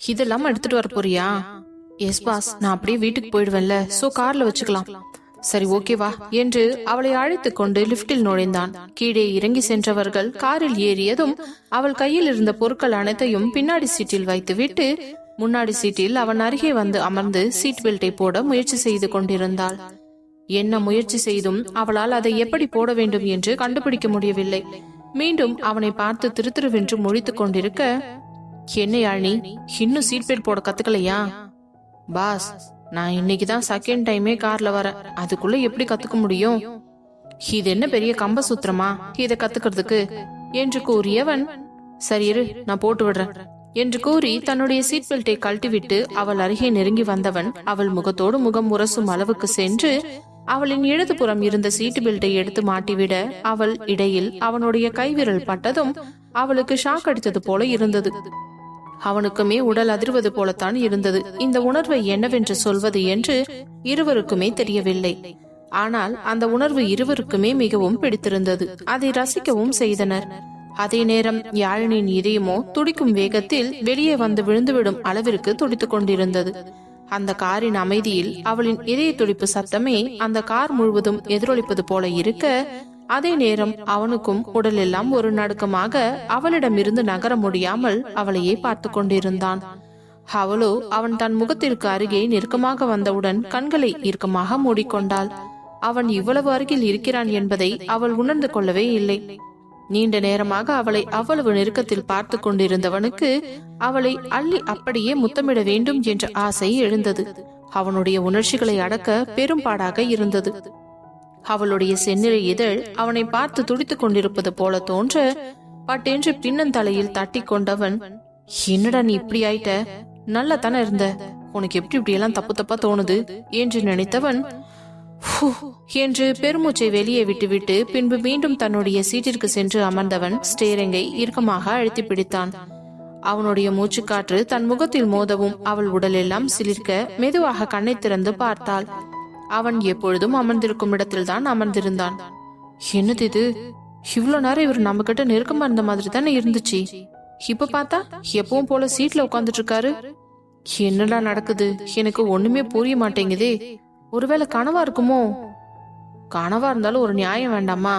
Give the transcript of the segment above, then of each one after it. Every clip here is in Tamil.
இதெல்லாம் எடுத்துட்டு வர போறியா? எஸ் பாஸ் நான் அப்படியே வீட்டுக்கு போயிடுவேன்ல. சோ கார்ல வச்சுக்கலாம். சரி ஓகேவா என்று அவளை அழைத்துக் கொண்டு லிப்டில் நுழைந்தான். கீழே இறங்கி சென்றவர்கள் காரில் ஏறியதும் அவள் கையில் இருந்த பொருட்கள் அனைத்தையும் பின்னாடி சீட்டில் வைத்துவிட்டு முன்னாடி சீட்டில் அவன் அருகே வந்து அமர்ந்து சீட் பெல்ட்டை போட முயற்சி செய்து கொண்டிருந்தாள். என்ன முயற்சி செய்தும் அவளால் அதை எப்படி போட வேண்டும் என்று கண்டுபிடிக்க முடியவில்லை. மீண்டும் அவனை பார்த்து திருத்திருவென்று முழித்துக் கொண்டிருக்க என்ன யாழினி இன்னும் சீட் பெல்ட் போட கத்துக்கலையா? பாஸ் நான் இன்னைக்கு தான் செகண்ட் டைமே கார்ல வரேன். அதுக்குள்ள எப்படி கத்துக்க முடியும்? இது என்ன பெரிய கம்ப சூத்திரமா? இத கத்துக்கிறதுக்கு? என்று கூறியவன் சரி இரு நான் போட்டு விடுறேன். என்று கூறி தன்னுடைய சீட் பெல்ட்டை கழட்டிவிட்டு அவள் அருகே நெருங்கி வந்தவன் அவள் முகத்தோடு முகம் உரசும் அளவுக்கு சென்று அவளின் இடதுபுறம் இருந்த சீட்டு பெல்ட்டை எடுத்து மாட்டிவிட அவள் இடையில் அவனுடைய கைவிரல் பட்டதும் அவளுக்கு ஷாக் அடித்தது போல இருந்தது. அவனுக்குமே உடல் அதிர்வது போலத்தான் இருந்தது. இந்த உணர்வை என்னவென்று சொல்வது என்று இருவருக்குமே தெரியவில்லை. ஆனால் அந்த உணர்வு இருவருக்குமே மிகவும் பிடித்திருந்தது. அதை ரசிக்கவும் செய்தனர். அதே நேரம் யாழினியின் இதயமோ துடிக்கும் வேகத்தில் வெளியே வந்து விழுந்துவிடும் அளவிற்கு துடித்துக் கொண்டிருந்தது. அந்த காரின் அமைதியில் அவளின் இதய துடிப்பு சத்தமே அந்த கார் முழுவதும் எதிரொலிப்பது போல இருக்க அதே நேரம் அவனுக்கும் உடலெல்லாம் ஒரு நடுக்கமாக அவளிடமிருந்து நகர முடியாமல் அவளையே பார்த்து கொண்டிருந்தான். அவளோ அவன் தன் முகத்திற்கு அருகே நெருக்கமாக வந்தவுடன் கண்களை இறுக்கமாக மூடிக்கொண்டாள். அவன் இவ்வளவு அருகில் இருக்கிறான் என்பதை அவள் உணர்ந்து கொள்ளவே இல்லை. நீண்ட நேரமாக அவளை அவ்வளவு நெருக்கத்தில் பார்த்து கொண்டிருந்தவனுக்கு அவளை அள்ளி அப்படியே முத்தமிட வேண்டும் என்ற ஆசை எழுந்தது. அவனுடைய உணர்ச்சிகளை அடக்க பெரும்பாடாக இருந்தது. அவளுடைய செந்நிறை இதழ் அவனை பார்த்து துடித்துக் கொண்டிருப்பது போல தோன்ற பட்டென்று பின்னந்தலையில் தட்டி கொண்டவன் என்னடா நீ இப்படி ஆயிட்ட? நல்லா தானே இருந்த? உனக்கு எப்படி இப்படி எல்லாம் தப்பு தப்பா தோணுது? என்று நினைத்தவன் என்று பெருமூச்சை வெளியே விட்டுவிட்டு பின்பு மீண்டும் தன்னுடைய சீட்டிற்கு சென்று அமர்ந்தவன் ஸ்டேரிங்கை இறுக்கமாக அழுத்தி பிடித்தான். அவனுடைய மூச்சுக்காற்று தன் முகத்தில் மோதவும் அவள் உடலெல்லாம் சிலிர்க்க மெதுவாக கண்ணை திறந்து பார்த்தாள். அவன் எப்பொழுதும் அமர்ந்திருக்கும் இடத்தில்தான் அமர்ந்திருந்தான். என்னது இது? இவ்வளவு நேரம் இவர் நம்ம கிட்ட நெருக்கமா இருந்த மாதிரி தானே இருந்துச்சு. இப்ப பார்த்தா எப்பவும் போல சீட்ல உட்காந்துட்டு இருக்காரு என்னடா நடக்குது? எனக்கு ஒண்ணுமே புரிய மாட்டேங்குதே. ஒருவேளை கனவா இருக்குமோ? கனவா இருந்தாலும் ஒரு நியாயம் வேண்டாமா?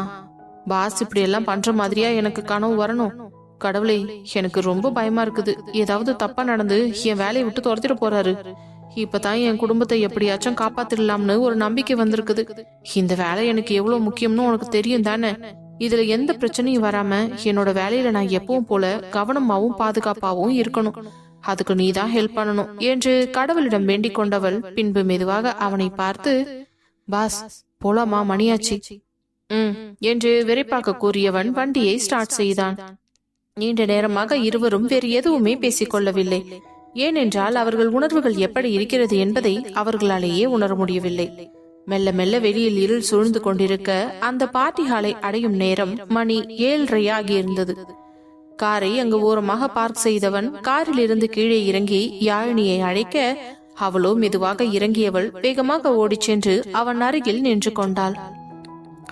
பாஸ் இப்படி எல்லாம் பண்ற மாதிரியா எனக்கு கனவு வரணும். கடவுளே எனக்கு ரொம்ப பயமா இருக்குது. ஏதாவது தப்பா நடந்து என் வேலையை விட்டு துரத்திட போறாரு. இப்பதான் என் குடும்பத்தை எப்படியாச்சும் காப்பாத்திடலாம்னு ஒரு நம்பிக்கை வந்திருக்குது. இந்த வேலை எனக்கு எவ்வளவு முக்கியம்னு உனக்கு தெரியும் தானே? இதுல எந்த பிரச்சனையும் வராம என்னோட வேலையில நான் எப்பவும் போல கவனமாவும் பாதுகாப்பாவும் இருக்கணும். அதுக்கு நீதான் ஹெல்ப் பண்ணணும் என்று கடவுளிடம் வேண்டிக் கொண்டவள் பின்பு மெதுவாக அவனை பார்த்து பாஸ் போலாமா? மணியாச்சி. ம் என்று வெறிப்பாக்க கூறியவன் வண்டியை ஸ்டார்ட் செய்தான். நீண்ட நேரமாக இருவரும் வேறு எதுவுமே பேசிக்கொள்ளவில்லை ஏனென்றால் அவர்கள் உணர்வுகள் எப்படி இருக்கிறது என்பதை அவர்களாலேயே உணர முடியவில்லை. மெல்ல மெல்ல வெளியில் இருள் சூழ்ந்து கொண்டிருக்க அந்த பார்ட்டி ஹாலை அடையும் நேரம் மணி ஏழரை ஆகியிருந்தது. காரை அங்கு ஓரமாக பார்க் செய்தவன் காரில் இருந்து கீழே இறங்கி யாழினியை அழைக்க அவளோ மெதுவாக இறங்கியவள் வேகமாக ஓடிச் சென்று அவன் அருகில் நின்று கொண்டாள்.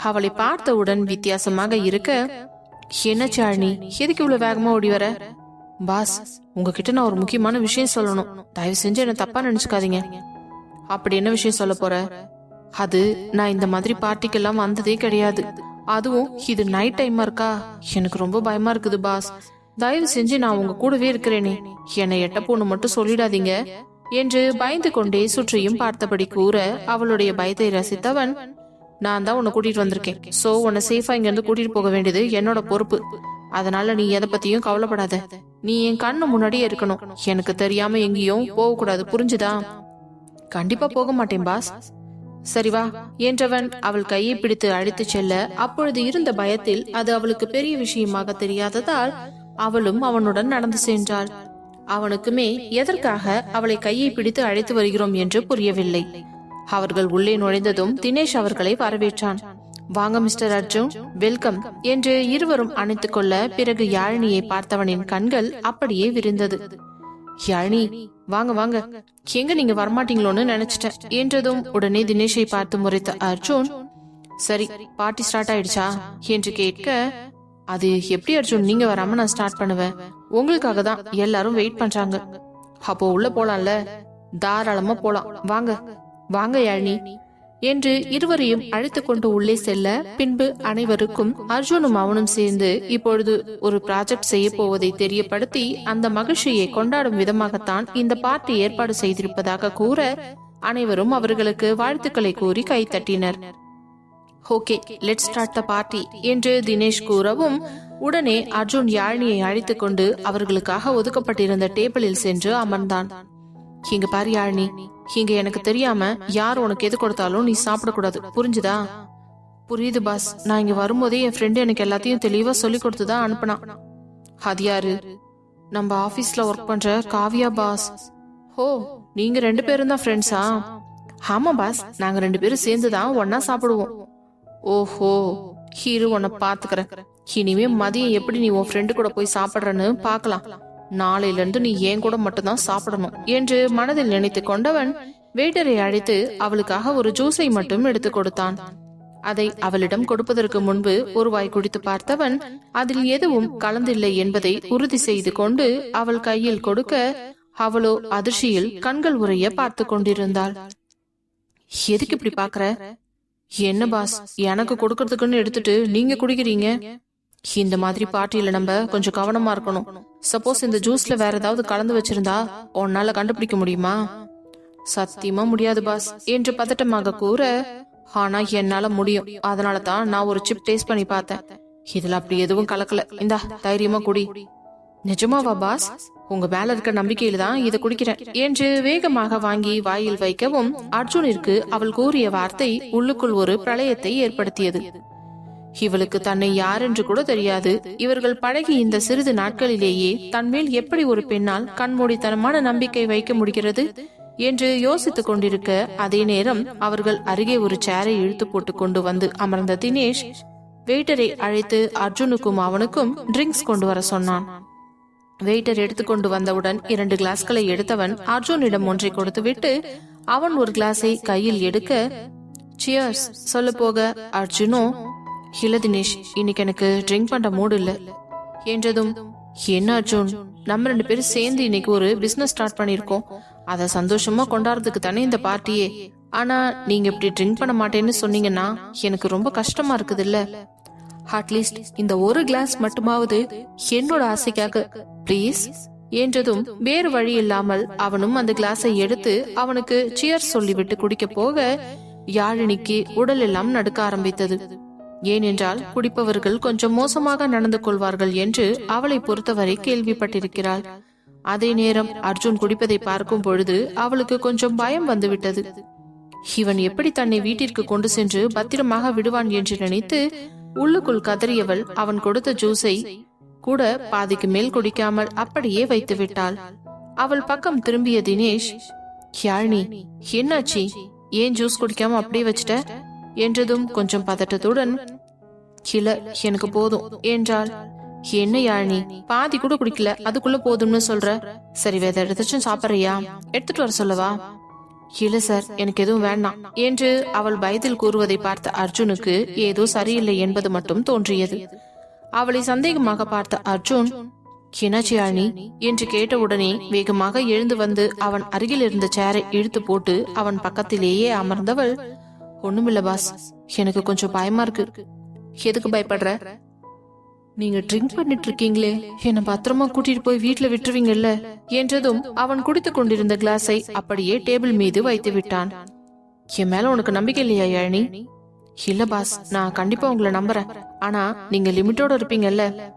அவளை பார்த்தவுடன் வித்தியாசமாக இருக்க என்ன சாழினி எதுக்கு இவ்வளவு வேகமா ஓடி வர? பாஸ் உங்ககிட்ட நான் ஒரு முக்கியமான விஷயம் சொல்லணும். தயவு செஞ்சு என்ன தப்பா நினைச்சுக்காதீங்க. அப்படி என்ன விஷயம் சொல்ல போற? அது நான் இந்த மாதிரி பார்ட்டிக்கெல்லாம் வந்ததே கிடையாது. அதுவும் இது நைட் டைமா இருக்கா? எனக்கு ரொம்ப பயமா இருக்குது பாஸ். தயவு செஞ்சு நான் உங்க கூடவே இருக்கிறேனே. என்னை எட்ட பொண்ணு மட்டும் சொல்லிடாதீங்க என்று பயந்து கொண்டே சுற்றியும் பார்த்தபடி கூற அவளுடைய பயத்தை ரசித்தவன் நான் தான் உன்னை கூட்டிட்டு வந்திருக்கேன். சோ உன்னை சேஃபா இங்க இருந்து கூட்டிட்டு போக வேண்டியது என்னோட பொறுப்பு. அதனால நீ எதை பத்தியும் கவலைப்படாத. நீ என் கண்ணு முன்னாடியே இருக்கணும். எனக்கு தெரியாம எங்கேயும் போக கூடாது. புரிஞ்சுதா? கண்டிப்பா போக மாட்டேன் பாஸ். சரி வா. என்றவன் அவள் கையை பிடித்து அழைத்துச் செல்ல அப்பொழுது இருந்த பயத்தில் அது அவளுக்கு பெரிய விஷயமாக தெரியாததால் அவளும் அவனுடன் நடந்து சென்றாள். அவனுக்குமே எதற்காக அவளை கையை பிடித்து அழைத்து வருகிறோம் என்று புரியவில்லை. அவர்கள் உள்ளே நுழைந்ததும் தினேஷ் அவர்களை வரவேற்றான். வாங்க மிஸ்டர் அர்ஜுன். வெல்கம் என்று இருவரும் அணைத்துக் கொள்ள பிறகு யாழினியை பார்த்தவனின் கண்கள் அப்படியே விரிந்தது. யாழினி வாங்க வாங்க. எங்க நீங்க வரமாட்டீங்களோன்னு நினைச்சிட்டேன் என்றதும் உடனே தினேஷை பார்த்து முறைத்த அர்ஜுன் சரி பார்ட்டி ஸ்டார்ட் ஆயிடுச்சா? என்று கேட்க அது எப்படி அர்ஜுன் நீங்க வராம நான் ஸ்டார்ட் பண்ணுவேன். உங்களுக்காக தான் எல்லாரும் வெயிட் பண்றாங்க. அப்போ உள்ள போலாம்ல. தாராளமா போலாம். வாங்க வாங்க யாழினி. என்று இருவரையும் அழைத்து கொண்டு உள்ளே செல்ல பின்பு அனைவருக்கும் அர்ஜுனும் அவனும் சேர்ந்து இப்பொழுது ஒரு ப்ராஜெக்ட் செய்ய போவதை தெரியப்படுத்தி அந்த மகிழ்ச்சியை கொண்டாடும் விதமாகத்தான் இந்த பார்ட்டி ஏற்பாடு செய்திருப்பதாக கூற அனைவரும் அவர்களுக்கு வாழ்த்துக்களை கூறி கைத்தட்டினர் okay let start the party என்று தினேஷ் கூறவும் உடனே அர்ஜுன் யாழினியை அழைத்துக் கொண்டு அவர்களுக்காக ஒதுக்கப்பட்டிருந்த டேபிளில் சென்று அமர்ந்தான். இங்க பாரு யாழினி. இங்க எனக்கு தெரியாம யார் உனக்கு எது கொடுத்தாலும் நீ சாப்பிடக்கூடாது. புரிஞ்சுதா? புரியுது பாஸ் நான் இங்க வரும்போதே என் ஃப்ரெண்டு எனக்கு எல்லாத்தையும் தெளிவா சொல்லி கொடுத்துதான் அனுப்புனா. அது யாரு? நம்ம ஆபீஸ்ல ஒர்க் பண்ற காவியா பாஸ் ஓ நீங்க ரெண்டு பேரும் தான் ஃப்ரெண்ட்ஸா ஆமா பாஸ் நாங்க ரெண்டு பேரும் சேர்ந்து தான் ஒன்னா சாப்பிடுவோம். ஓஹோ ஹீரு உன்னை பாத்துக்கிறேன். இனிமே மதியம் எப்படி நீ உன் ஃப்ரெண்டு கூட போய் சாப்பிடுறன்னு பார்க்கலாம் நாளையிலிருந்து நீ ஏன் கூட மட்டும்தான் சாப்பிடணும் என்று மனதில் நினைத்து கொண்டவன் வெயிட்டரை அழைத்து அவளுக்காக ஒரு ஜூஸை மட்டும் எடுத்து கொடுத்தான். அதை அவளிடம் கொடுப்பதற்கு முன்பு ஒரு வாய் குடித்து பார்த்தவன் அதில் எதுவும் கலந்தில்லை என்பதை உறுதி செய்து கொண்டு அவள் கையில் கொடுக்க அவளோ அதிர்ச்சியில் கண்கள் உரைய பார்த்து கொண்டிருந்தாள். எதுக்கு இப்படி பாக்குற என்ன பாஸ் எனக்கு கொடுக்கறதுக்குன்னு எடுத்துட்டு நீங்க குடிக்கிறீங்க? இந்த மாதிரி பார்ட்டியில நம்ம கொஞ்சம் கவனமா இருக்கணும். சப்போஸ் இந்த ஜூஸ்ல வேற ஏதாவது கலந்து வச்சிருந்தா உன்னால கண்டுபிடிக்க முடியுமா? சத்தியமா முடியாது பாஸ் என்று பதட்டமாக கூற ஆனா என்னால முடியும். அதனால தான் நான் ஒரு சிப் டேஸ்ட் பண்ணி பார்த்தேன். இதுல அப்படி எதுவும் கலக்கல. இந்தா தைரியமா குடி. நிஜமாவா பாஸ் உங்க மேல இருக்க நம்பிக்கையில தான் இதை குடிக்கிறேன். என்று வேகமாக வாங்கி வாயில் வைக்கவும் அர்ஜுனிற்கு அவள் கூறிய வார்த்தை உள்ளுக்குள் ஒரு பிரளயத்தை ஏற்படுத்தியது. இவளுக்கு தன்னை யார் என்று கூட தெரியாது. இவர்கள் பழகி இந்த சிறிது நாட்களிலேயே தன்மேல் எப்படி ஒரு பெண்ணால் கண்மூடித்தனமான நம்பிக்கை வைக்க முடிகிறது என்று யோசித்துக் கொண்டிருக்க அதே நேரம் அவர்கள் அருகே ஒரு சேரை இழுத்து போட்டு கொண்டு வந்து அமர்ந்த தினேஷ் வெயிட்டரை அழைத்து அர்ஜுனுக்கும் அவனுக்கும் ட்ரிங்க்ஸ் கொண்டு வர சொன்னான். வெயிட்டர் எடுத்துக்கொண்டு வந்தவுடன் இரண்டு கிளாஸ்களை எடுத்தவன் அர்ஜுனிடம் ஒன்றை கொடுத்துவிட்டு அவன் ஒரு கிளாஸை கையில் எடுக்க சியர்ஸ் சொல்ல போக அர்ஜுனோ இல்ல தினேஷ் இன்னைக்கு எனக்கு ட்ரிங்க் பண்ற மூடு இல்ல. என்றதும் என்ன அர்ஜுன் நம்ம ரெண்டு பேரும் சேர்ந்து இன்னைக்கு ஒரு பிசினஸ் ஸ்டார்ட் பண்ணிருக்கோம் அத சந்தோஷமா கொண்டாடுறதுக்கு தானே இந்த பார்ட்டியே ஆனா நீங்க இப்படி ட்ரிங்க் பண்ண மாட்டேன்னு சொன்னீங்கன்னா எனக்கு ரொம்ப கஷ்டமா இருக்குது இல்ல அட்லீஸ்ட் இந்த ஒரு கிளாஸ் மட்டுமாவது என்னோட ஆசைக்காக ப்ளீஸ் என்றதும் வேறு வழி இல்லாமல் அவனும் அந்த கிளாஸை எடுத்து அவனுக்கு சியர் சொல்லிவிட்டு குடிக்க போக யாழினிக்கு உடல் எல்லாம் நடுக்க ஆரம்பித்தது. ஏனென்றால் குடிப்பவர்கள் கொஞ்சம் மோசமாக நடந்து கொள்வார்கள் என்று அவளை பொறுத்தவரை கேள்விப்பட்டிருக்கிறாள். அதே நேரம் அர்ஜுன் குடிப்பதை பார்க்கும் பொழுது அவளுக்கு கொஞ்சம் பயம் வந்துவிட்டது. இவன் எப்படி தன்னை வீட்டிற்கு கொண்டு சென்று பத்திரமாக விடுவான் என்று நினைத்து உள்ளுக்குள் கதறியவள் அவன் கொடுத்த ஜூஸை கூட பாதிக்கு மேல் குடிக்காமல் அப்படியே வைத்து விட்டாள் அவள் பக்கம் திரும்பிய தினேஷ் யாழ்னி என்னாச்சி? ஏன் ஜூஸ் குடிக்காம அப்படியே வச்சிட்ட? என்றதும் கொஞ்சம் பதட்டத்துடன் இல்ல எனக்கு போதும். என்றாள். என்ன யாழினி? பாதி கூட குடிக்கல. அதுக்குள்ள போதும்னு சொல்ற. சரி வேற எடுத்துச்சும் சாப்பிட்றியா? எடுத்துட்டு வர சொல்லவா? இல்ல சார். எனக்கு எதுவும் வேண்டாம். என்று அவள் பயத்தில் கூறுவதை பார்த்த அர்ஜுனுக்கு ஏதோ சரியில்லை என்பது மட்டும் தோன்றியது. அவளை சந்தேகமாக பார்த்த அர்ஜுன் என்னாச்சு யாழினி? என்று கேட்டவுடனே வேகமாக எழுந்து வந்து அவன் அருகில் இருந்த சேரை இழுத்து போட்டு அவன் பக்கத்திலேயே அமர்ந்தவள் ஒண்ணுமில்ல பாஸ். எனக்கு கொஞ்சம் பயமா இருக்கு. எதுக்கு பயப்படுற? நீங்க ட்ரிங்க் பண்ணிட்டு இருக்கீங்களே என்ன பத்திரமா கூட்டிட்டு போய் வீட்டுல விட்டுருவீங்கல்ல. என்றதும் அவன் குடித்துக் கொண்டிருந்த கிளாஸை அப்படியே டேபிள் மீது வைத்து விட்டான். என் மேல உனக்கு நம்பிக்கை இல்லையா யாழினி? இல்ல பாஸ் நான் கண்டிப்பா உங்களை நம்புறேன். ஆனா நீங்க லிமிட்டோட இருப்பீங்கல்ல.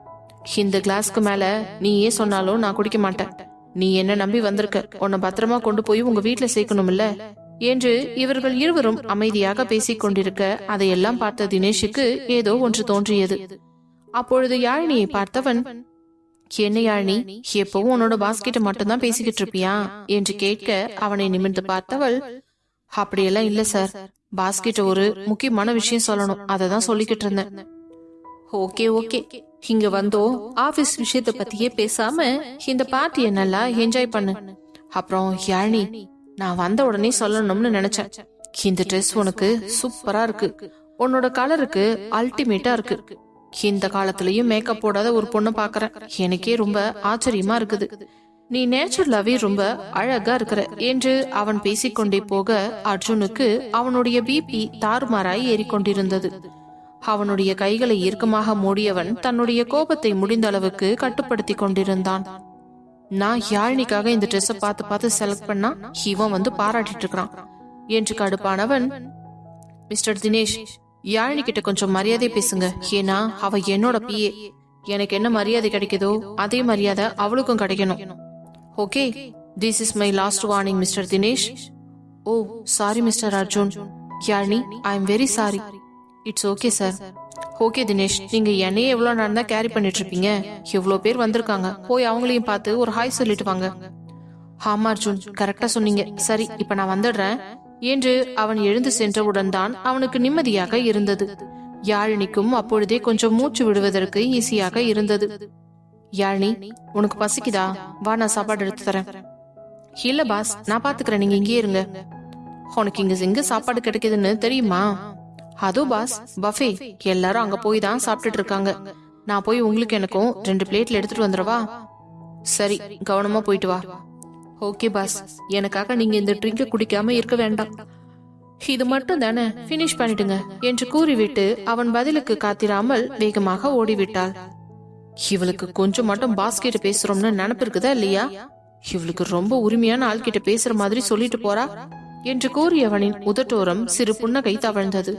இந்த கிளாஸ்க்கு மேல நீ ஏன் சொன்னாலும் நான் குடிக்க மாட்டேன். நீ என்ன நம்பி வந்திருக்க. உன்னை பத்திரமா கொண்டு போய் உங்க வீட்ல சேர்க்கணும்ல என்று இவர்கள் இருவரும் அமைதியாக பேசிக் கொண்டிருக்க அதையெல்லாம் பார்த்த தினேஷுக்கு ஏதோ ஒன்று தோன்றியது. அப்பொழுது யாழினியை பார்த்தவன் என்ன யாழினி எப்பவும் உன்னோட பாஸ்கிட்ட மட்டும்தான் பேசிக்கிட்டு இருப்பியா? என்று கேட்க அவனை நிமிர்ந்து பார்த்தவள் அப்படியெல்லாம் இல்ல சார். பாஸ்கெட் ஒரு முக்கியமான விஷயம் சொல்லணும். அதை தான் சொல்லிக்கிட்டு இருந்தேன். Okay okay. இங்க வந்தோ ஆபீஸ் விஷயத்த பத்தியே பேசாம இந்த பார்ட்டியை நல்லா என்ஜாய் பண்ணு. அப்புறம் யாழினி நான் வந்த உடனே சொல்லணும்னு நினைச்சேன். இந்த ட்ரெஸ் உனக்கு சூப்பரா இருக்கு. உன்னோட கலருக்கு அல்டிமேட்டா இருக்கு. இந்த காலத்திலயும் மேக்கப் போடாத ஒரு பொண்ணை பாக்குறேன். எனக்கே ரொம்ப ஆச்சரியமா இருக்குது. நீ நேச்சுரலாவே ரொம்ப அழகா இருக்கிற என்று அவன் பேசிக்கொண்டே போக அர்ஜுனுக்கு அவனுடைய பிபி தாறுமாறாய் ஏறிக்கொண்டிருந்தது. அவனுடைய கைகளை இறுக்கமாக மூடியவன் தன்னுடைய கோபத்தை முடிந்த அளவுக்கு கட்டுப்படுத்தி கொண்டிருந்தான். நான் யாழினிக்காக இந்த ட்ரெஸ்ஸை பார்த்து பார்த்து செலக்ட் பண்ணா இவன் வந்து பாராட்டிட்டு இருக்கிறான் என்று கடுப்பானவன் மிஸ்டர் தினேஷ் யாழினி கிட்ட கொஞ்சம் மரியாதை பேசுங்க. ஏன்னா அவ என்னோட பிஏ. எனக்கு என்ன மரியாதை கிடைக்குதோ அதே மரியாதை அவளுக்கும் கிடைக்கணும். Okay this is my last warning mister Dinesh. Oh sorry mister Arjun. Yazhini I am very sorry it's okay sir okay Dinesh நீங்க என்னையே எவ்வளவு நேரம் தான் கேரி பண்ணிட்டு இருப்பீங்க எவ்வளவு பேர் வந்திருக்காங்க. போய் அவங்களையும் பார்த்து ஒரு ஹாய் சொல்லிட்டு வாங்க. ஆமா அர்ஜுன் கரெக்டா சொன்னீங்க. சரி இப்ப நான் வந்துடுறேன். என்று அவன் எழுந்து சென்றவுடன் தான் அவனுக்கு நிம்மதியாக இருந்தது. யாழினிக்கும் அப்பொழுதே கொஞ்சம் மூச்சு விடுவதற்கு ஈஸியாக இருந்தது. யாழினி உனக்கு பசிக்குதா? வா நான் சாப்பாடு எடுத்து தரேன். இல்ல பாஸ் நான் பாத்துக்கிறேன். நீங்க இங்கே இருங்க. உனக்கு இங்க எங்க சாப்பாடு கிடைக்குதுன்னு தெரியுமா? அதோ பாஸ் பஃபே எல்லாரும் அங்க போய் தான் சாப்பிட்டுட்டு இருக்காங்க. நான் போய் உங்களுக்கு எனக்கும் ரெண்டு பிளேட்ல எடுத்துட்டு வந்துடவா? சரி கவனமா போயிட்டு வா. Okay boss. எனக்காக நீங்க இந்த ட்ரிங்க குடிக்காம இருக்க வேண்டாம். இது மட்டும் தானே பினிஷ் பண்ணிடுங்க என்று கூறிவிட்டு அவன் பதிலுக்கு காத்திராமல் வேகமாக ஓடிவிட்டாள். இவளுக்கு கொஞ்சம் மட்டும் பாஸ் கிட்ட பேசுறோம்னு நினப்பு இருக்குதா இல்லையா? இவளுக்கு ரொம்ப உரிமையான ஆள் கிட்ட பேசுற மாதிரி சொல்லிட்டு போறா? என்று கூறியவனின் உதட்டோரம் சிறு புன்னகை தவழ்ந்தது.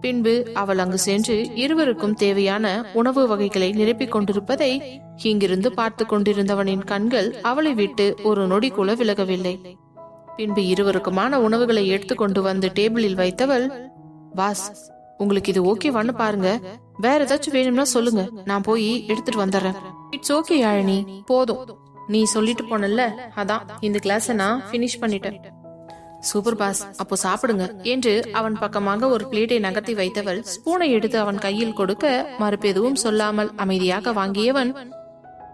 பின்பு அவள் அங்கு சென்று இருவருக்கும் தேவையான உணவு வகைகளை நிரப்பிக் கொண்டிருப்பதை இங்கிருந்து பார்த்து கொண்டிருந்தவனின் கண்கள் அவளை விட்டு ஒரு நொடி கூட விலகவில்லை. பின்பு இருவருக்குமான உணவுகளை எடுத்துக்கொண்டு வந்து டேபிளில் வைத்தவள் பாஸ் உங்களுக்கு இது ஓகேவான்னு பாருங்க. வேற ஏதாச்சும் வேணும்னா சொல்லுங்க. நான் போய் எடுத்துட்டு வந்துடுறேன். இட்ஸ் ஓகே யாழினி போதும். நீ சொல்லிட்டு போனல அதான் இந்த கிளாஸை நான் ஃபினிஷ் பண்ணிட்டேன். சூப்பர் பாஸ் அப்போ சாப்பிடுங்க என்று அவன் பக்கமாக ஒரு பிளேட்டை நகர்த்தி வைத்தவள் ஸ்பூனை எடுத்து அவன் கையில் கொடுக்க மறுப்பெதுவும் சொல்லாமல் அமைதியாக வாங்கியவன்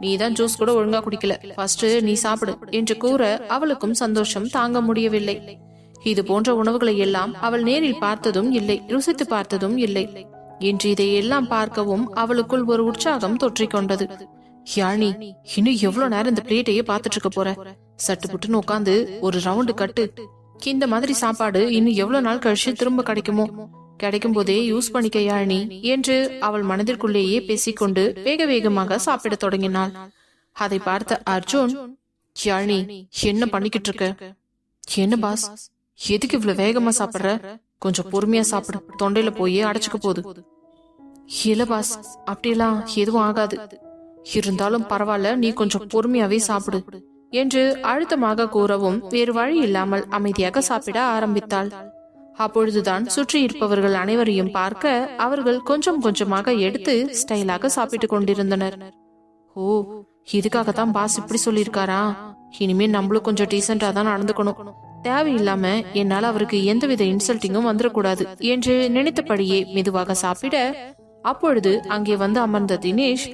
நீதான் ஜூஸ் கூட ஒழுங்கா குடிக்கல ஃபர்ஸ்ட் நீ சாப்பிடு என்று கூற அவளுக்கும் சந்தோஷம் தாங்க முடியவில்லை. இது போன்ற உணவுகளை எல்லாம் அவள் நேரில் பார்த்ததும் இல்லை ருசித்து பார்த்ததும் இல்லை இன்று இதையெல்லாம் பார்க்கவும் அவளுக்குள் ஒரு உற்சாகம் தொற்றிக் கொண்டது. யாழி இன்னும் எவ்வளவு நேரம் இந்த பிளேட்டையே பார்த்துட்டு இருக்க போற? சட்டு புட்டுன்னு உட்காந்து ஒரு ரவுண்டு கட்டு இந்த மாதிரி சாப்பாடு இன்னும் எவ்வளவு நாள் கழிச்சு திரும்ப கிடைக்குமோ? கிடைக்கும் போதே யூஸ் பண்ணிக்க யாழினி என்று அவள் மனதிற்குள்ளேயே பேசிக்கொண்டு வேக வேகமாக சாப்பிடத் தொடங்கினாள். அதை பார்த்த அர்ஜுன் யாழினி என்ன பண்ணிக்கிட்டு இருக்க? என்ன பாஸ்? எதுக்கு இவ்வளவு வேகமா சாப்பிடுற? கொஞ்சம் பொறுமையா சாப்பிடு. தொண்டையில போய் அடைச்சுக்க போகுது. இல்ல பாஸ் அப்படியெல்லாம் எதுவும் ஆகாது. இருந்தாலும் பரவாயில்ல நீ கொஞ்சம் பொறுமையாவே சாப்பிடு. என்று அழுத்தமாக கூறவும் வேறு வழி இல்லாமல் அமைதியாக சாப்பிட ஆரம்பித்தாள். அப்பொழுதுதான் சுற்றி இருப்பவர்கள் அனைவரையும் பார்க்க அவர்கள் கொஞ்சம் கொஞ்சமாக எடுத்து ஸ்டைலாக சாப்பிட்டு கொண்டிருந்தனர். ஓ இதுக்காகத்தான் பாஸ் இப்படி சொல்லியிருக்காரா? இனிமே நம்மளும் கொஞ்சம் டீசெண்டா தான் நடந்துக்கணும். தேவையில்லாம என்னால அவருக்கு எந்தவித இன்சல்ட்டிங்கும் வந்துடக்கூடாது என்று நினைத்தபடியே மெதுவாக சாப்பிட அப்பொழுது அங்கே வந்து அமர்ந்த தினேஷ்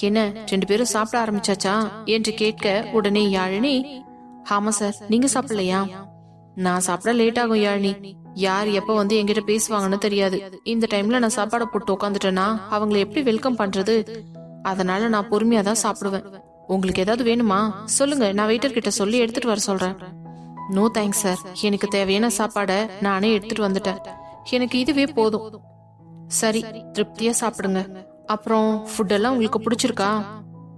என்ன ரெண்டு பேரும் சாப்பிட ஆரம்பிச்சாச்சா? என்று கேட்க உடனே யாழினி ஆமா சார் நீங்க சாப்பிடலையா? நான் சாப்பிட லேட் ஆகும் யாழினி. யார் எப்ப வந்து எங்கிட்ட பேசுவாங்கன்னு தெரியாது. இந்த டைம்ல நான் சாப்பாடை போட்டு உட்காந்துட்டேன்னா அவங்களை எப்படி வெல்கம் பண்றது? அதனால நான் பொறுமையா தான் சாப்பிடுவேன். உங்களுக்கு ஏதாவது வேணுமா? சொல்லுங்க நான் வெயிட்டர் கிட்ட சொல்லி எடுத்துட்டு வர சொல்றேன். நோ தேங்க்ஸ் சார் எனக்கு தேவையான சாப்பாடை நானே எடுத்துட்டு வந்துட்டேன். எனக்கு இதுவே போதும். சரி திருப்தியா சாப்பிடுங்க. அப்புறம் ஃபுட்டெல்லாம் உங்களுக்கு பிடிச்சிருக்கா?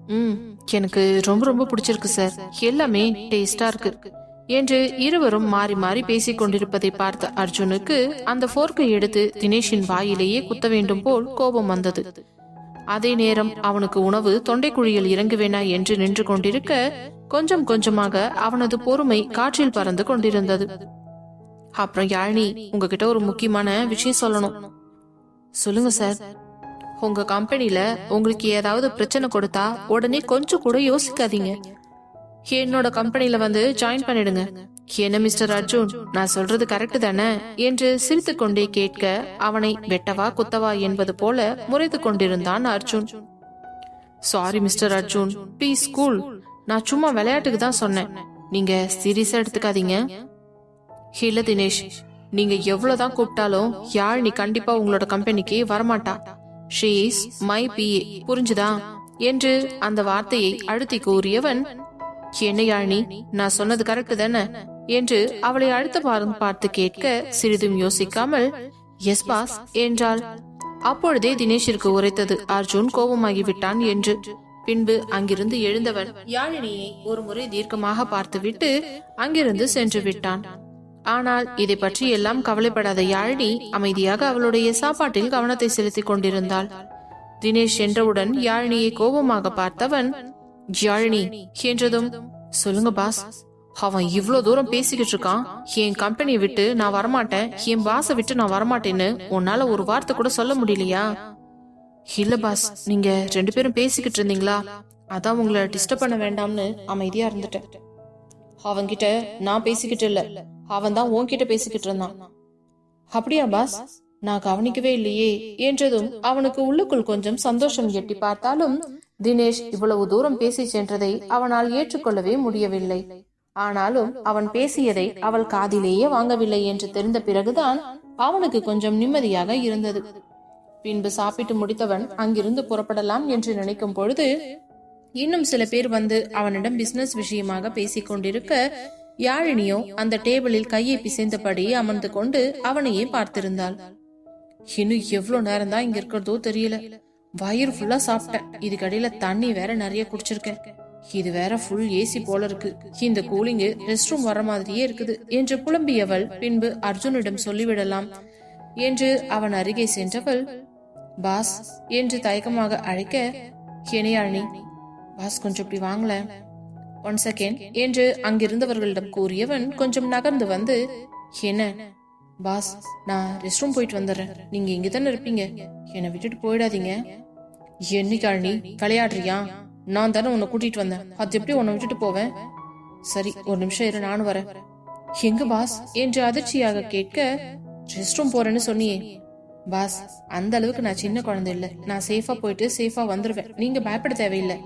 ம் எனக்கு ரொம்ப ரொம்ப பிடிச்சிருக்கு சார். எல்லாமே டேஸ்டா இருக்கு. என்று இருவரும் மாறி மாறி பேசிக் கொண்டிருப்பதை பார்த்த அர்ஜுனுக்கு அந்த போர்க்கை எடுத்து தினேஷின் வாயிலேயே குத்த வேண்டும் போல் கோபம் வந்தது. அதே நேரம் அவனுக்கு உணவு தொண்டைக்குழியில் இறங்குவேனா என்று நின்று கொண்டிருக்க கொஞ்சம் கொஞ்சமாக அவனது பொறுமை காற்றில் பறந்து கொண்டிருந்தது. அப்புறம் யாழினி உங்ககிட்ட ஒரு முக்கியமான விஷயம் சொல்லணும். சொல்லுங்க சார். உங்க கம்பெனில உங்களுக்கு ஏதாவது பிரச்சனை கொடுத்தா உடனே கொஞ்சம் கூட யோசிக்காதீங்க. என்னோட கம்பெனில வந்து ஜாயின் பண்ணிடுங்க. என்ன மிஸ்டர் அர்ஜுன்? நான் சொல்றது கரெக்ட் தானே? என்று சிரித்து கொண்டே கேட்க அவனை வெட்டவா குத்தவா என்பது போல முறைத்து கொண்டிருந்தான் Arjun. Sorry mister Arjun. Please cool நான் சும்மா விளையாட்டுக்கு தான் சொன்னேன். நீங்க சீரியஸா எடுத்துக்காதீங்க. இல்ல தினேஷ். நீங்க எவ்வளவுதான் கூப்பிட்டாலும் யாழ் நீ கண்டிப்பா உங்களோட கம்பெனிக்கு வரமாட்டா. ஷீ இஸ் மை பிஏ புரிஞ்சுதா? என்று அந்த வார்த்தையை அழுத்தி கூறியவன் என்ன யாழினி நான் சொன்னது கரெக்ட் தானே? என்று அவளை அழுத்த வாரம் பார்த்து கேட்க சிறிதும் யோசிக்காமல் எஸ் பாஸ் என்றாள். அப்பொழுதே தினேஷிற்கு உரைத்தது அர்ஜுன் கோபமாகி விட்டான் என்று. பின்பு அங்கிருந்து எழுந்தவன் யாழினியை ஒரு முறை தீர்க்கமாக பார்த்துவிட்டு அங்கிருந்து சென்று விட்டான். ஆனால் இதை பற்றி எல்லாம் கவலைப்படாத யாழினி அமைதியாக அவளுடைய சாப்பாட்டில் கவனத்தை செலுத்திக் கொண்டிருந்தாள். தினேஷ் என்றவுடன் யாழினியை கோபமாக பார்த்தவன் யாழினி என்றதும் சொல்லுங்க பாஸ் அவன் இவ்வளோ தூரம் பேசிக்கிட்டு இருக்கான். என் கம்பெனியை விட்டு நான் வரமாட்டேன். என் பாஸை விட்டு நான் வரமாட்டேன்னு உன்னால ஒரு வார்த்தை கூட சொல்ல முடியலையா? இல்ல பாஸ் நீங்க ரெண்டு பேரும் பேசிக்கிட்டு இருந்தீங்களா? அதான் உங்களை டிஸ்டர்ப் பண்ண வேண்டாம்னு அமைதியா இருந்துட்டேன். அவன்கிட்ட நான் பேசிக்கிட்டு இல்ல. அவன் தான் உன்கிட்ட பேசிக்கிட்டு இருந்தான் அப்படியா பாஸ்? நான் கவனிக்கவே இல்லையே என்றதும் அவனுக்கு உள்ளுக்குள் கொஞ்சம் சந்தோஷம் எட்டி பார்த்தாலும் தினேஷ் இவ்வளவு தூரம் பேசி சென்றதை அவனால் ஏற்றுக்கொள்ளவே முடியவில்லை. ஆனாலும் அவன் பேசியதை அவள் காதிலேயே வாங்கவில்லை என்று தெரிந்த பிறகுதான் அவனுக்கு கொஞ்சம் நிம்மதியாக இருந்தது. பின்பு சாப்பிட்டு முடித்தவன் அங்கிருந்து புறப்படலாம் என்று நினைக்கும் பொழுது இன்னும் சில பேர் வந்து அவனிடம் பிசினஸ் விஷயமாக பேசிக் கொண்டிருக்க யாழினியோ அந்த டேபிளில் கையை பிசைந்தபடி அமர்ந்து கொண்டு அவனையே பார்த்திருந்தாள். இன்னும் எவ்வளவு நேரம் தான் இங்க இருக்கிறதோ தெரியல. வயிறு ஃபுல்லா சாப்பிட்டேன். இதுக்கடையில தண்ணி வேற நிறைய குடிச்சிருக்கேன். இது வேற ஃபுல் ஏசி போல இருக்கு. இந்த கூலிங்கு ரெஸ்ட் ரூம் வர மாதிரியே இருக்குது என்று புலம்பியவள் பின்பு அர்ஜுனிடம் சொல்லிவிடலாம். என்று அவன் அருகே சென்றவள் பாஸ் என்று தயக்கமாக அழைக்க இணையாழி பாஸ் கொஞ்சம் இப்படி வாங்கல ஒன் செகண்ட் என்று அங்கிருந்தவர்களிடம் கூறியவன் கொஞ்சம் நகர்ந்து வந்து என்ன? பாஸ் நான் ரெஸ்ட் ரூம் போயிட்டு வந்துடுறேன். நீங்க இங்க தானே இருப்பீங்க. என்னை விட்டுட்டு போயிடாதீங்க. என்னைக்காழி விளையாடுறியா நான் தானே உன்னை கூட்டிட்டு வந்தேன். அது எப்படி உன்னை விட்டுட்டு போவேன்? சரி ஒரு நிமிஷம் இரு நானும் வரேன். எங்க பாஸ்? என்று அதிர்ச்சியாக கேட்க ரெஸ்ட் ரூம் போறேன்னு சொன்னியே. பாஸ் அந்த அளவுக்கு நான் சின்ன குழந்தை இல்லை. நான் சேஃபா போயிட்டு சேஃபா வந்துருவேன். நீங்க பயப்பட தேவையில்லை.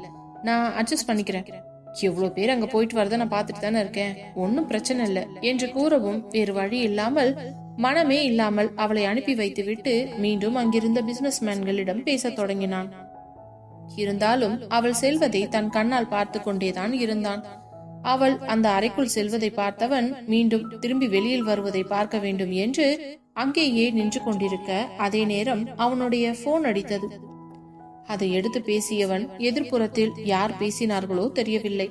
நான் அட்ஜஸ்ட் பண்ணிக்கிறேன். எவ்வளவு பேர் அங்க போயிட்டு வரத நான் பார்த்துட்டு தானே இருக்கேன். ஒன்னும் பிரச்சனை இல்ல. என்று கூறவும் வேறு வழி இல்லாமல் மனமே இல்லாமல் அவளை அனுப்பி வைத்துவிட்டு மீண்டும் அங்கிருந்த பிசினஸ் மேன்களிடம் பேசத் தொடங்கினான். இருந்தாலும் அவள் செல்வதை தன் கண்ணால் பார்த்து கொண்டேதான் இருந்தான். அவள் அந்த அறைக்குள் செல்வதை பார்த்தவன் மீண்டும் திரும்பி வெளியில் வருவதை பார்க்க வேண்டும் என்று அங்கேயே நின்று கொண்டிருக்க அதே நேரம் அவனுடைய போன் அடித்தது. அதை எடுத்து பேசியவன் எதிர்ப்புறத்தில் யார் பேசினார்களோ தெரியவில்லை.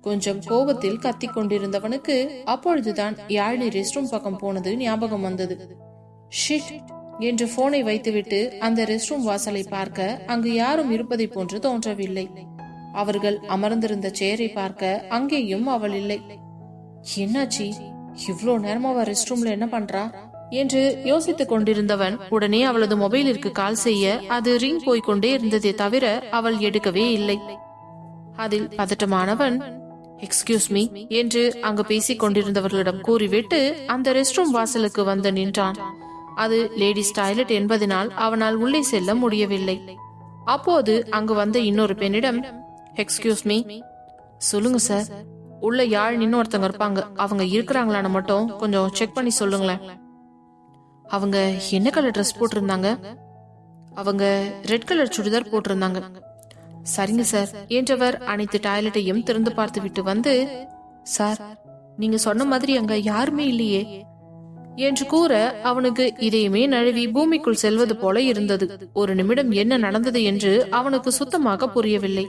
கொஞ்சம் கோபத்தில் கத்திக் கொண்டிருந்தவனுக்கு அப்பொழுதுதான் யாழினி ரெஸ்ட் ரூம் பக்கம் போனது ஞாபகம் வந்தது. ஷிட் என்று போனை வைத்துவிட்டு அந்த ரெஸ்ட் ரூம் வாசலை பார்க்க அங்கு யாரும் இருப்பதை போன்று தோன்றவில்லை. அவர்கள் அமர்ந்திருந்த சேரை பார்க்க அங்கேயும் அவள் இல்லை. என்னாச்சி? இவ்வளோ நேரமா அவ ரெஸ்ட் ரூம்ல என்ன பண்றா? என்று யோசித்துக் கொண்டிருந்தவன் உடனே அவளது மொபைலிற்கு கால் செய்ய அது ரிங் போய்க்கொண்டே இருந்ததே தவிர அவள் எடுக்கவே இல்லை. அதில் பதட்டமானவன் எக்ஸ்கியூஸ் மீ என்று அங்கு பேசிக் கொண்டிருந்தவர்களிடம் கூறிவிட்டு அந்த ரெஸ்ட் ரூம் வாசலுக்கு வந்து நின்றான். அது லேடிஸ் டாய்லெட் என்பதனால் அவனால் உள்ளே செல்ல முடியவில்லை. அப்போது அங்கு வந்த இன்னொரு பெண்ணிடம் எக்ஸ்கியூஸ் மீ சொல்லுங்க சார் உள்ள யாழ் நின்னு ஒருத்தவங்க இருப்பாங்க. அவங்க இருக்கிறாங்களான்னு மட்டும் கொஞ்சம் செக் பண்ணி சொல்லுங்களேன். அவங்க என்ன கலர் ட்ரெஸ் போட்டிருந்தாங்க? அவங்க ரெட் கலர் சுடிதார் போட்டிருந்தாங்க. சரிங்க சார் என்றவர் அனைத்து டாய்லெட்டையும் திறந்து பார்த்து விட்டு வந்து சார் நீங்க சொன்ன மாதிரி அங்க யாருமே இல்லையே. என்று கூற அவனுக்கு இதையுமே நழுவி பூமிக்குள் செல்வது போல இருந்தது. ஒரு நிமிடம் என்ன நடந்தது என்று அவனுக்கு சுத்தமாக புரியவில்லை.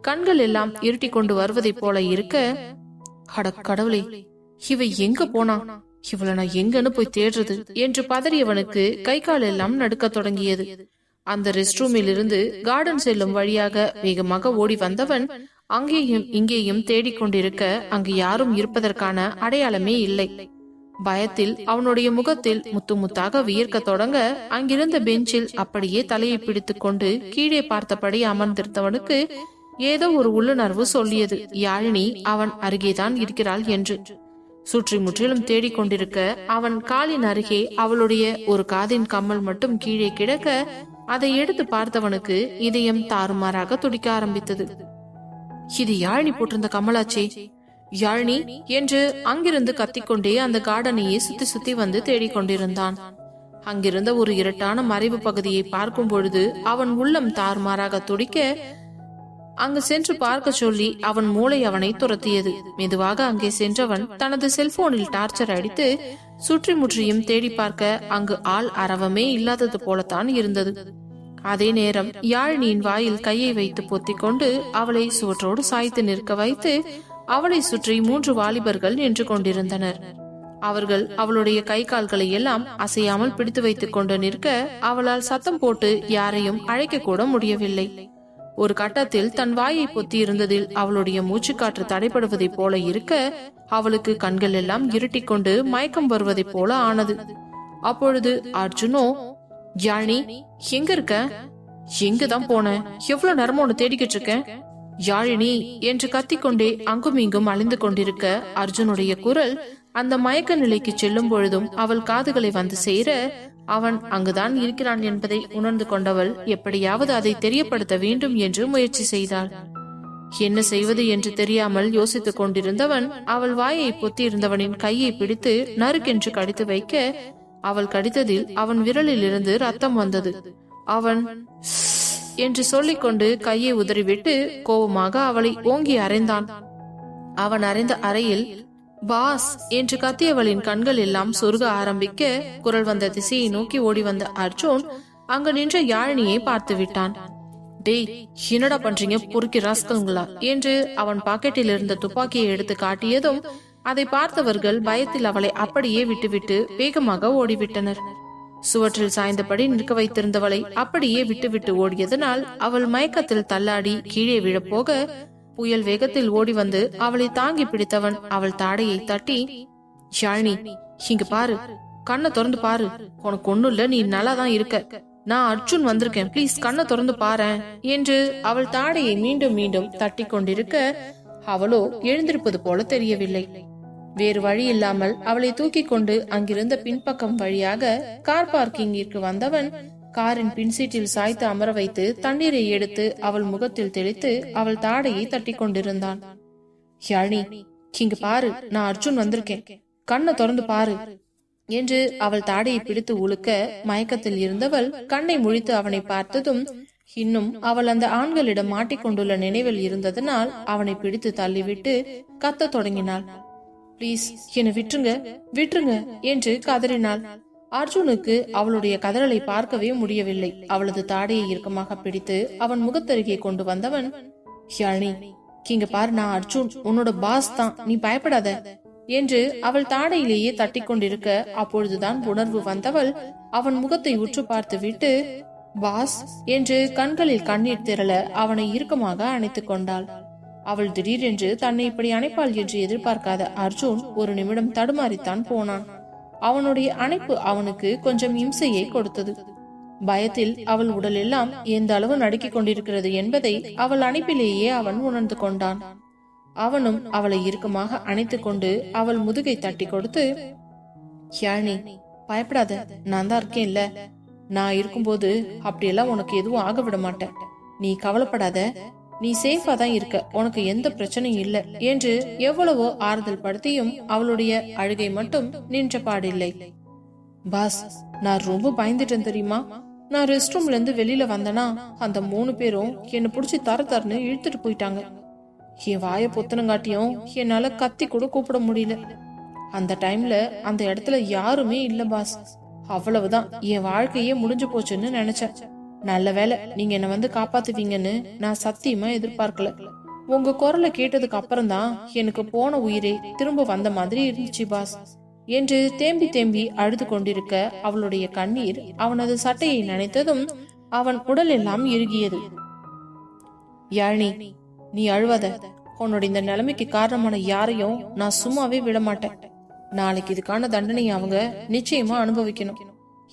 கண்கள் எல்லாம் இருட்டி கொண்டு வருவதைப் போல இருக்க அட கடவுளே இவை எங்க போனா? இவளை நான் எங்கன்னு போய் தேடுறது? என்று பதறியவனுக்கு கை கால் எல்லாம் நடுக்க தொடங்கியது. அந்த ரெஸ்ட் ரூமில் இருந்து கார்டன் செல்லும் வழியாக வேகமாக ஓடி வந்தவன் அங்கேயும் இங்கேயும் தேடிக்கொண்டிருக்க அங்கு யாரும் இருப்பதற்கான அடையாளமே இல்லை. பயத்தில் அவனுடைய முகத்தில் முத்து முத்தாக வியர்க்க தொடங்க அங்கிருந்த பெஞ்சில் அப்படியே தலையை பிடித்துக் கொண்டு கீழே பார்த்தபடி அமர்ந்திருந்தவனுக்கு ஏதோ ஒரு உள்ளுணர்வு சொல்லியது. யாழினி அவன் அருகேதான் இருக்கிறாள் என்று. சுற்றி முற்றிலும் தேடிக்கொண்டிருக்க அவன் காலின் அருகே அவளுடைய ஒரு காதின் கம்மல் மட்டும் கீழே கிடக்க அதை எடுத்து பார்த்தவனுக்கு இதயம் தாறுமாறாக துடிக்க ஆரம்பித்தது. இது யாழினி போட்டிருந்த கமலாச்சே யாழினி என்று அங்கிருந்து கத்திக்கொண்டே அந்த கார்டனையே சுத்தி சுத்தி வந்து தேடிக்கொண்டிருந்தான். அங்கிருந்த ஒரு இரட்டான மறைவு பகுதியை பார்க்கும் பொழுது அவன் உள்ளம் தாறுமாறாக துடிக்க அங்கு சென்று பார்க்க சொல்லி அவன் மூளை அவனை துரத்தியது. மெதுவாக அங்கே சென்றவன் தனது செல்போனில் டார்ச்சர் அடித்து சுற்றி முற்றியும் தேடி பார்க்க அங்கு ஆள் அரவமே இல்லாதது போலத்தான் இருந்தது. அதே நேரம் யாழினியின் வாயில் கையை வைத்து பொத்திக் கொண்டு அவளை சுவற்றோடு சாய்த்து நிற்க வைத்து அவளை சுற்றி மூன்று வாலிபர்கள் நின்று கொண்டிருந்தனர். அவர்கள் அவளுடைய கை கால்களை எல்லாம் அசையாமல் பிடித்து வைத்துக் கொண்டு நிற்க அவளால் சத்தம் போட்டு யாரையும் அழைக்க கூட முடியவில்லை. ஒரு கட்டத்தில் தன் வாயை பொத்தி இருந்ததில் அவளுடைய மூச்சுக்காற்று தடைப்படுவதைப் போல இருக்க அவளுக்கு கண்கள் எல்லாம் இருட்டிக்கொண்டு மயக்கம் வருவதைப் போல ஆனது. அப்பொழுது அர்ஜுனோ யாழினி எங்க இருக்க? எங்க தான் போன? எவ்வளவு நேரமா உன்னை தேடிக்கிட்டு இருக்கேன் யாழினி என்று கத்திக்கொண்டே அங்கும் இங்கும் அழிந்து கொண்டிருக்க அர்ஜுனுடைய குரல் அந்த மயக்க நிலைக்கு செல்லும் பொழுதும் அவள் காதுகளை வந்து சேர அவன் அங்குதான் இருக்கிறான் என்பதை உணர்ந்து கொண்டவள் எப்படியாவது அதை தெரியப்படுத்த வேண்டும் என்று முயற்சி செய்தாள். என்ன செய்வது என்று தெரியாமல் யோசித்துக் கொண்டிருந்தவன் அவள் வாயை பொத்தி இருந்தவனின் கையை பிடித்து நறுக்கென்று கடித்து வைக்க அவள் கடித்ததில் அவன் விரலில் இருந்து ரத்தம் வந்தது. அவன் என்று சொல்லிக்கொண்டு கையை உதறிவிட்டு கோபமாக அவளை ஓங்கி அறைந்தான். அவன் அறைந்த அறையில் பாஸ் என்று கத்தியவளின் கண்கள் எல்லாம் சொருக ஆரம்பிக்க குரல் வந்த திசையை நோக்கி ஓடி வந்த அர்ஜுன் அங்கு நின்ற யாழினியை பார்த்து விட்டான். டேய் என்னடா பண்றீங்க? பொறுக்கி ராஸ்கல்களா என்று அவன் பாக்கெட்டில் இருந்த துப்பாக்கியை எடுத்து காட்டியதும் அதை பார்த்தவர்கள் பயத்தில் அவளை அப்படியே விட்டுவிட்டு வேகமாக ஓடிவிட்டனர். சுவற்றில் சாய்ந்தபடி நிற்க வைத்திருந்தவளை அப்படியே விட்டுவிட்டு ஓடியதனால் அவள் மயக்கத்தில் தள்ளாடி கீழே விழப்போக புயல் வேகத்தில் ஓடி வந்து அவளை தாங்கி பிடித்தவன். அவள் தாடையை தட்டி ஷாலினி இங்க பாரு. கண்ணை திறந்து பாரு. உனக்கு ஒண்ணும் இல்ல. நீ நல்லா தான் இருக்க. நான் அர்ஜுன் வந்திருக்கேன். ப்ளீஸ் கண்ணை திறந்து பாரேன். என்று அவள் தாடையை மீண்டும் மீண்டும் தட்டி கொண்டிருக்க அவளோ எழுந்திருப்பது போல தெரியவில்லை. வேறு வழி இல்லாமல் அவளை தூக்கி கொண்டு அங்கிருந்த பின்பக்கம் வழியாக கார் பார்க்கிங்கிற்கு வந்தவன் காரின் பின்சீட்டில் சாய்த்து அமர வைத்து தண்ணீரை எடுத்து அவள் முகத்தில் தெளித்து அவள் தாடையை தட்டி கொண்டிருந்தான். யாழினி இங்க பாரு நான் அர்ஜுன் வந்திருக்கேன். கண்ணை திறந்து பாரு என்று அவள் தாடையை பிடித்து உழுக்க மயக்கத்தில் இருந்தவள் கண்ணை முழித்து அவனை பார்த்ததும் இன்னும் அவள் அந்த ஆண்களிடம் மாட்டிக்கொண்டுள்ள நினைவில் இருந்ததனால் அவனை பிடித்து தள்ளிவிட்டு கத்தத் தொடங்கினாள். ப்ளீஸ் என்னை விட்டுருங்க விட்டுருங்க என்று கதறினாள். அர்ஜுனுக்கு அவளுடைய கதறலை பார்க்கவே முடியவில்லை. அவளது தாடையை இறுக்கமாக பிடித்து அவன் முகத்தருகே கொண்டு வந்தவன் யாழினி இங்க பாரு நான் அர்ஜுன் உன்னோட பாஸ் தான் நீ பயப்படாத என்று அவள் தாடையிலேயே தட்டி கொண்டிருக்க அப்பொழுதுதான் உணர்வு வந்தவள் அவன் முகத்தை உற்று பார்த்து விட்டு பாஸ் என்று கண்களில் கண்ணீர் திரள அவனை இறுக்கமாக அணைத்துக் கொண்டாள். அவள் திடீரென்று தன்னை இப்படி அணைப்பாள் என்று எதிர்பார்க்காத அர்ஜுன் ஒரு நிமிடம் தடுமாறித்தான் போனான். அவனுடைய அணைப்பு அவனுக்கு கொஞ்சம் இம்சையை கொடுத்தது. பயத்தில் அவள் உடலெல்லாம் எந்த அளவு நடுக்கிக் கொண்டிருக்கிறது என்பதை அவள் அணைப்பிலேயே அவன் உணர்ந்து கொண்டான். அவனும் அவளை இறுக்கமாக அணைத்துக் கொண்டு அவள் முதுகை தட்டி கொடுத்து யாழினி பயப்படாத நான் தான் இருக்கேன் இல்ல நான் இருக்கும்போது அப்படியெல்லாம் உனக்கு எதுவும் ஆக விட மாட்டேன். நீ கவலைப்படாத. நீ சேஃபா தான் இருக்க. உனக்கு எந்த பிரச்சனையும் இல்ல என்று எவ்வளவோ ஆறுதல் படுத்தியும் அவளுடைய அழுகை மட்டும் நின்ற பாடில்லை. பாஸ் நான் ரொம்ப பயந்துட்டேன் தெரியுமா? நான் ரெஸ்ட் ரூம்ல இருந்து வெளியில வந்தனா அந்த மூணு பேரும் என்னை புடிச்சு தர தரன்னு இழுத்துட்டு போயிட்டாங்க. என் வாய பொத்தனங்காட்டியும் என்னால கத்தி கூட கூப்பிட முடியல. அந்த டைம்ல அந்த இடத்துல யாருமே இல்ல பாஸ். அவ்வளவுதான். என் வாழ்க்கையே முடிஞ்சு போச்சுன்னு நினைச்சேன். நல்ல வேலை நீங்க என்ன வந்து காப்பாத்துவீங்கன்னு நான் சத்தியமா எதிர்பார்க்கல. உங்க குரலை கேட்டதுக்கு அப்புறம் தான் எனக்கு போன உயிரே திரும்ப வந்த மாதிரி இருந்துச்சு பாஸ். என்று தேம்பி தேம்பி அழுது கொண்டிருக்க அவளுடைய கண்ணீர் அவனது சட்டையை நினைத்ததும் அவன் உடல் எல்லாம் இறுகியது. யாழினி நீ அழுவாத. உன்னோட இந்த நிலைமைக்கு காரணமான யாரையும் நான் சும்மாவே விட மாட்டேன் நாளைக்கு இதுக்கான தண்டனையை அவங்க நிச்சயமா அனுபவிக்கணும்.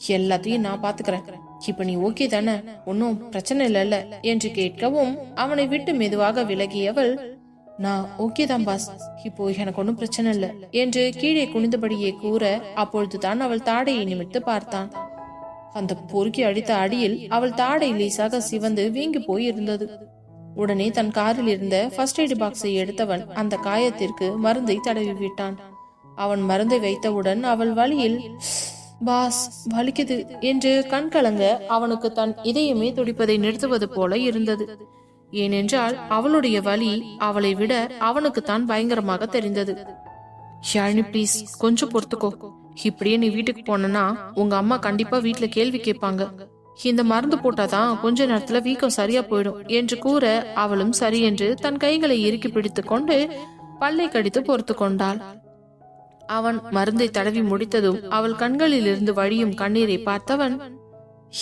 எல்லாத்தையும் நான் பாத்துக்கிறேன். இப்ப நீ ஓகே தானே? ஒன்னும் பிரச்சனை இல்லைல்ல என்று கேட்கவும் அவனை விட்டு மெதுவாக விலகியவள் நான் ஓகே தான் பாஸ். இப்போ எனக்கு ஒன்னும் பிரச்சனை இல்ல. என்று கீழே குனிந்தபடியே கூற அப்பொழுதுதான் அவள் தாடையை நிமித்து பார்த்தான். அந்த பொறுக்கி அடித்த அடியில் அவள் தாடை லேசாக சிவந்து வீங்கி போய் இருந்தது உடனே தன் காரில் இருந்த ஃபர்ஸ்ட் எய்ட் பாக்ஸை எடுத்தவன் அந்த காயத்திற்கு மருந்தை தடவி விட்டான் அவன் மருந்தை வைத்தவுடன் அவள் வழியில் பாஸ் வலிக்குது என்று கண் கலங்க அவனுக்கு தன் இதயமே துடிப்பதை நிறுத்துவது போல இருந்தது. ஏனென்றால் அவளுடைய வலி அவளை விட அவனுக்குத்தான் பயங்கரமாக தெரிந்தது. ஷாலினி ப்ளீஸ் கொஞ்சம் பொறுத்துக்கோ. இப்படியே நீ வீட்டுக்கு போனனா உங்க அம்மா கண்டிப்பா வீட்டுல கேள்வி கேட்பாங்க. இந்த மருந்து போட்டாதான் கொஞ்ச நேரத்துல வீக்கம் சரியா போயிடும் என்று கூற அவளும் சரி என்று தன் கைகளை இறுக்கி பிடித்து கொண்டு பல்லை கடித்து பொறுத்து கொண்டாள் அவன் மருந்தை தடவி முடித்ததும் அவள் கண்களில் இருந்து வழியும் கண்ணீரை பார்த்தவன்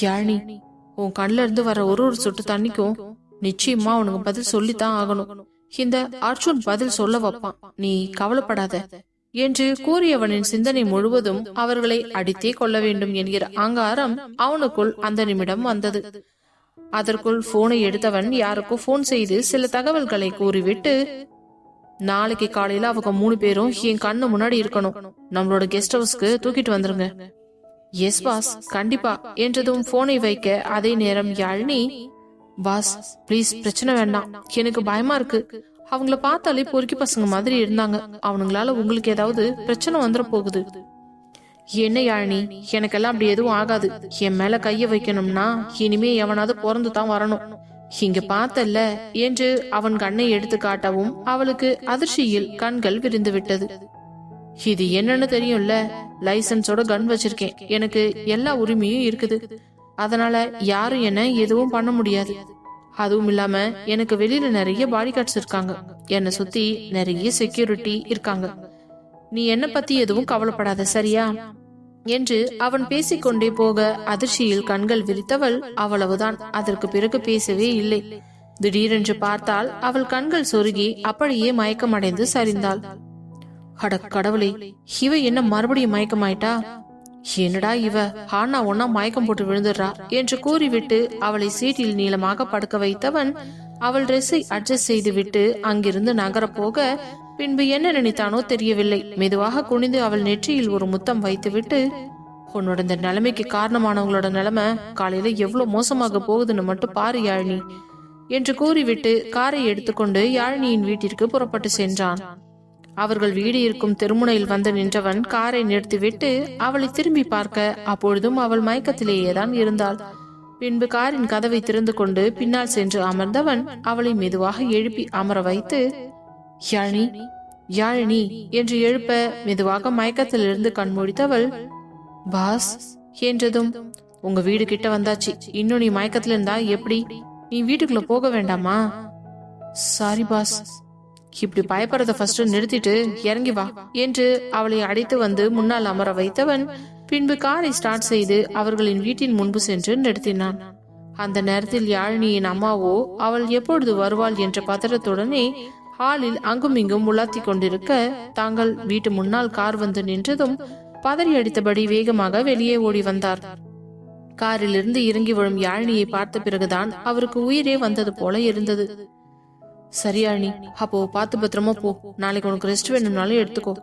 யாழினி உன் கண்ல இருந்து வர ஒரு ஒரு சொட்டு தண்ணிக்கும் நிச்சயமா உனக்கு பதில் சொல்லித்தான் ஆகணும். இந்த அர்ஜுன் பதில் சொல்ல வைப்பான். நீ கவலைப்படாத என்று கூறியவனின் சிந்தனை முழுவதும் அவர்களை அடித்தே கொள்ள வேண்டும் என்கிற அங்காரம் அவனுக்குள் அந்த நிமிடம் வந்தது. அதற்குள் போனை எடுத்தவன் யாருக்கோ போன் செய்து சில தகவல்களை கூறிவிட்டு நாளைக்கு காலையில அவங்க மூணு பேரும் என் கண்ணு முன்னாடி இருக்கணும். நம்மளோட கெஸ்ட் ஹவுஸ்க்கு தூக்கிட்டு வந்துருங்க. எஸ் பாஸ் கண்டிப்பா. என்றதும் போனை வைக்க அதே நேரம் யாழினி பாஸ் ப்ளீஸ் பிரச்சனை வேண்டாம். எனக்கு பயமா இருக்கு. அவங்கள பார்த்தாலே பொறுக்கி பசங்க மாதிரி இருந்தாங்க. அவனுங்களால உங்களுக்கு ஏதாவது பிரச்சனை வந்துட போகுது. என்ன யாழினி? எனக்கெல்லாம் அப்படி எதுவும் ஆகாது. என் மேல கைய வைக்கணும்னா இனிமே எவனாவது பிறந்து தான் வரணும். இங்க பார்த்தல்ல என்று அவன் கண்ணை எடுத்து காட்டவும் அவளுக்கு அதிர்ச்சியில் கண்கள் விரிந்து விட்டது. இது என்னன்னு தெரியும்ல? லைசன்ஸோட கன் வச்சிருக்கேன். எனக்கு எல்லா உரிமையும் இருக்குது. அதனால யாரும் என்ன எதுவும் பண்ண முடியாது. அதுவும் இல்லாம எனக்கு வெளியில நிறைய பாடி கார்ட்ஸ் இருக்காங்க. என்னை சுத்தி நிறைய செக்யூரிட்டி இருக்காங்க. நீ என்ன பத்தி எதுவும் கவலைப்படாத சரியா? என்று அவன் பேசிக்கொண்டே போக அதிர்ச்சியில் கண்கள் விரித்தவள் அவ்வளவுதான். அதற்கு பிறகு பேசவே இல்லை. திடீரென்று பார்த்தால் அவள் கண்கள் சொருகி அப்படியே மயக்கமடைந்து சரிந்தாள். அட கடவுளே இவ என்ன மறுபடியும் மயக்கமாயிட்டா? என்னடா இவ ஹானா ஒன்னா மயக்கம் போட்டு விழுந்துடுறா என்று கூறிவிட்டு அவளை சீட்டில் நீளமாக படுக்க வைத்தவன் அவள் ட்ரெஸ்ஸை அட்ஜஸ்ட் செய்துவிட்டு அங்கிருந்து நகரப் போக பின்பு என்ன நினைத்தானோ தெரியவில்லை. மெதுவாக குனிந்து அவள் நெற்றியில் ஒரு முத்தம் வைத்துவிட்டு உன்னோட இந்த நிலைமைக்கு காரணமானவங்களோட நிலைமை காலையில எவ்வளவு மோசமாக போகுதுன்னு மட்டும் பாரு யாழினி என்று கூறிவிட்டு காரை எடுத்துக்கொண்டு யாழினியின் வீட்டிற்கு புறப்பட்டு சென்றான். அவர்கள் வீடு இருக்கும் தெருமுனையில் வந்து நின்றவன் காரை நிறுத்திவிட்டு அவளை திரும்பி பார்க்க அப்பொழுதும் அவள் மயக்கத்திலேயேதான் இருந்தாள். பின்பு காரின் கதவை திறந்து கொண்டு பின்னால் சென்று அமர்ந்தவன் அவளை மெதுவாக எழுப்பி அமர வைத்து யாழினி யாழினி என்று எழுப்ப மெதுவாக மயக்கத்திலிருந்து கண்மூடித்தவள் பாஸ் என்றதும் உங்க வீடு கிட்ட வந்தாச்சு இன்னும் நீ மயக்கத்துல இருந்தா எப்படி? நீ வீட்டுக்குள்ள போக வேண்டாமா? சாரி பாஸ் இப்படி பயப்படுறத ஃபர்ஸ்ட் நிறுத்திட்டு இறங்கி வா என்று அவளை அடைத்து வந்து முன்னால் அமர வைத்தவன் பின்பு காரை ஸ்டார்ட் செய்து அவர்களின் வீட்டின் முன்பு சென்று நிறுத்தினான். அந்த நேரத்தில் யாழினியின் அம்மாவோ அவள் எப்பொழுது வருவாள் என்ற பதறத்துடனே ஹாலில் அங்கும் இங்கும் உலாத்தி கொண்டிருக்க தாங்கள் வீட்டு முன்னால் கார் வந்து நின்றதும் பதறி அடித்தபடி வேகமாக வெளியே ஓடி வந்தார். காரிலிருந்து இறங்கி விழும் யாழினியை பார்த்த பிறகுதான் அவருக்கு உயிரே வந்தது போல இருந்தது. சரியாழினி அப்போ பார்த்து பத்திரமா போ. நாளைக்கு உனக்கு ரெஸ்ட் வேணும்னாலும் எடுத்துக்கோ.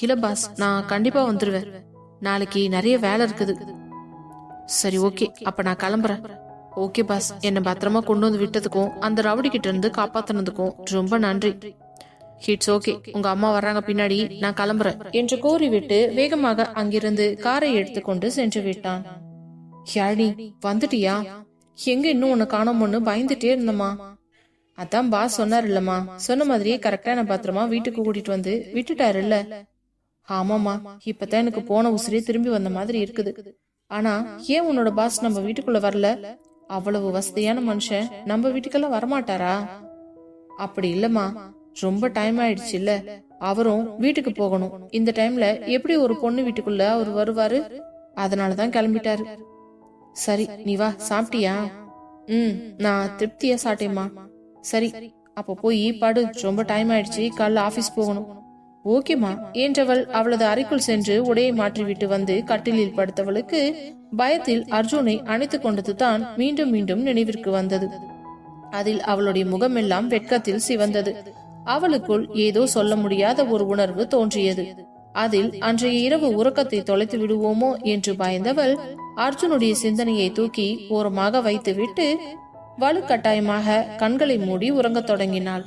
இல்ல பாஸ் நான் கண்டிப்பா வந்துருவேன். நாளைக்கு நிறைய வேலை இருக்குது. சரி ஓகே. அப்ப நான் கிளம்புறேன். ஓகே பாஸ் என்னை பத்திரமா கொண்டு வந்து விட்டதுக்கும் அந்த ரவுடி கிட்ட இருந்து காப்பாத்தினதுக்கும் ரொம்ப நன்றி. ஹிட்ஸ் ஓகே உங்க அம்மா வர்றாங்க பின்னாடி நான் கிளம்புறேன். என்று கூறிவிட்டு வேகமாக அங்கிருந்து காரை எடுத்துக்கொண்டு சென்று விட்டான். யாழி வந்துட்டியா? எங்க இன்னும் உன்னை காணோம்னு பயந்துட்டே இருந்தமா அதான் பாஸ் சொன்னார் இல்லம்மா சொன்ன மாதிரியே கரெக்டா நான் பத்திரமா வீட்டுக்கு கூட்டிட்டு வந்து விட்டுட்டாரு இல்ல ஆமாமா இப்பதான் எனக்கு போன உசிரே திரும்பி வந்த மாதிரி இருக்குது. ஆனா ஏன் உன்னோட பாஸ் நம்ம வீட்டுக்குள்ள வரல? அவ்வளவு வசதியான மனுஷன் நம்ம வீட்டுக்கெல்லாம் வரமாட்டாரா? அப்படி இல்லம்மா. ரொம்ப டைம் ஆயிடுச்சு இல்ல அவரும் வீட்டுக்கு போகணும். இந்த டைம்ல எப்படி ஒரு பொண்ணு வீட்டுக்குள்ள அவர் வருவாரு? அதனாலதான் கிளம்பிட்டாரு. சரி நீ வா சாப்பிட்டியா? ம் நான் திருப்தியா சாப்பிட்டேம்மா. சரி அப்ப போய் படு. ரொம்ப டைம் ஆயிடுச்சு. காலைல ஆபீஸ் போகணும். ஓகேம்மா. என்றவள் அவளது அறைக்குள் சென்று உடையை மாற்றிவிட்டு வந்து கட்டிலில் படுத்தவளுக்கு பயத்தில் அர்ஜுனை அணைத்துக் கொண்டது தான் மீண்டும் மீண்டும் நினைவிற்கு வந்தது. அதில் அவளுடைய முகமெல்லாம் வெட்கத்தில் சிவந்தது. அவளுக்குள் ஏதோ சொல்ல முடியாத ஒரு உணர்வு தோன்றியது. அதில் அன்றைய இரவு உறக்கத்தை தொலைத்து விடுவோமோ என்று பயந்தவள் அர்ஜுனுடைய சிந்தனையை தூக்கி ஓரமாக வைத்துவிட்டு வலுக்கட்டாயமாக கண்களை மூடி உறங்கத் தொடங்கினாள்.